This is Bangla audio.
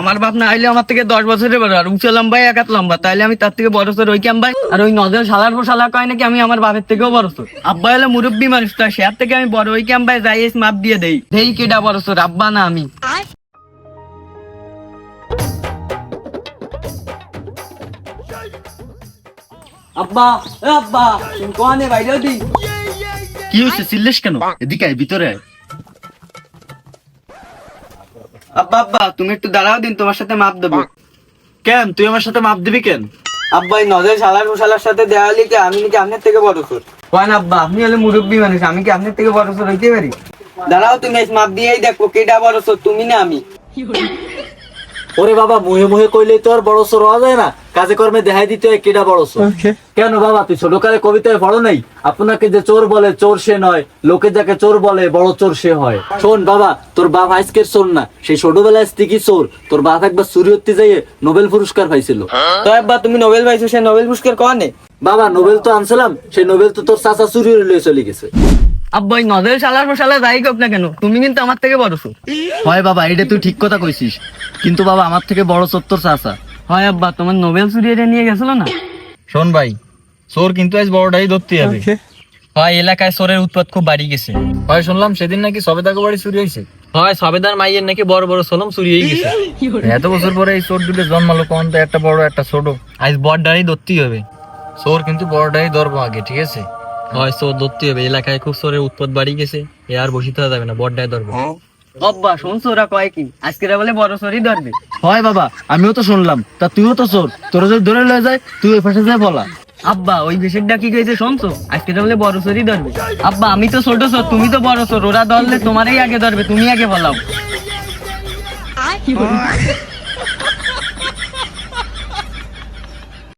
আমার বাপ না আইলে আমার থেকে দশ বছরের বড়। আর উঁচু লম্বা এক হাত লম্বা। তাইলে আমি তার থেকে বড় সর ওই ক্যাম্বাই আর ওই নজর সালার পর শালা কয় নাকি আমি আমার বাপের থেকেও বড় সর। আব্বা হলো মুরব্বী মানুষ তো সে থেকে আমি বড় ওই ক্যাম্বাই যাই মাপ দিয়ে দেই। দেই কেডা বড় সর আব্বা না আমি। আব্বা আব্বা কোয়ানে বাইরে দি? কি হয়েছে চিল্লিস কেন? এদিকে ভিতরে আব্বা আব্বা তুমি একটু দাঁড়াও দিন তোমার সাথে মাপ দেবো। কেন? তুই আমার সাথে মাপ দিবি কেন? আব্বা এই নজর শালার শালার সাথে দেওয়া হলে কি আমি নাকি আপনার থেকে বড় সর? কোয়ান আব্বা আপনি হলে মুরব্বী মানুষ আমি কি আপনার থেকে বড় সর হইতে পারি? দাঁড়াও তুমি মাপ দিয়েই দেখো কেটা বড় সর তুমি না আমি। ওরে বাবা মুহে মুহে কইলে তো আর বড় সর হওয়া যায় না। কাজে কর্মে দেখাই দিতে হয় কেডা বড় সর কেন বাবা তুই ছোটকালে কবিতায় পড়ো নাই? আপনাকে যে চোর বলে চোর সে নয়। লোকে যাকে চোর বলে বড় চোর সে হয়। শোন বাবা তোর বাপ আজকের চোর না। সেই ছোটবেলায় কি চোর। তোর বাপ একবার চুরি হতে যাইয়ে নোবেল পুরস্কার পাইছিল। তো একবার তুমি নোবেল পাইছো সে নোবেল পুরস্কার কোয়ানে বাবা নোবেল তো আনছিলাম। সেই নোবেল তো তোর চাচা চুরি লয়ে চলে গেছে। আব্বা এই নজর শালার শালা যাই না কেন তুমি কিন্তু আমার থেকে বড় হয় বাবা এটা তুই ঠিক কথা কইছিস। কিন্তু বাবা আমার থেকে বড় চাচা। হয় আব্বা তোমার নোবেল চুরিয়ে নিয়ে গেছিল না? শোন ভাই চোর কিন্তু আজ বড়টাই ধরতে হবে। হয় এলাকায় চোরের উৎপাত খুব বাড়ি গেছে। হয় শুনলাম সেদিন নাকি সবেদাকে বাড়ি চুরি হয়েছে। হয় সবেদার মাইয়ের নাকি বড় বড় সলম চুরি হয়ে গেছে। এত বছর পরে এই চোর দুটো জন্মালো কোন তো একটা বড় একটা ছোট। আজ বড়টারই ধরতেই হবে। চোর কিন্তু বড়টাই ধরবো আগে ঠিক আছে? হয় চোর ধরতে হবে। এলাকায় খুব চোরের উৎপাত বাড়ি গেছে এ আর বসিতে যাবে না বড়টাই ধরবো। অব্বা শুনছো ওরা কয় কি? আজকে বলে বড় চোরই ধরবে। হয় বাবা আমিও তো শুনলাম। তা তুইও তো চোর। তোরা যদি ধরে লয়ে যায় তুই ওই পাশে যায় বলা। আব্বা ওই বেশেরটা কি কইছে শুনছো? আজকে বলে বড় চোরই ধরবে। আব্বা আমি তো ছোট চোর তুমি তো বড় চোর। ওরা ধরলে তোমারই আগে ধরবে তুমি আগে বলাও।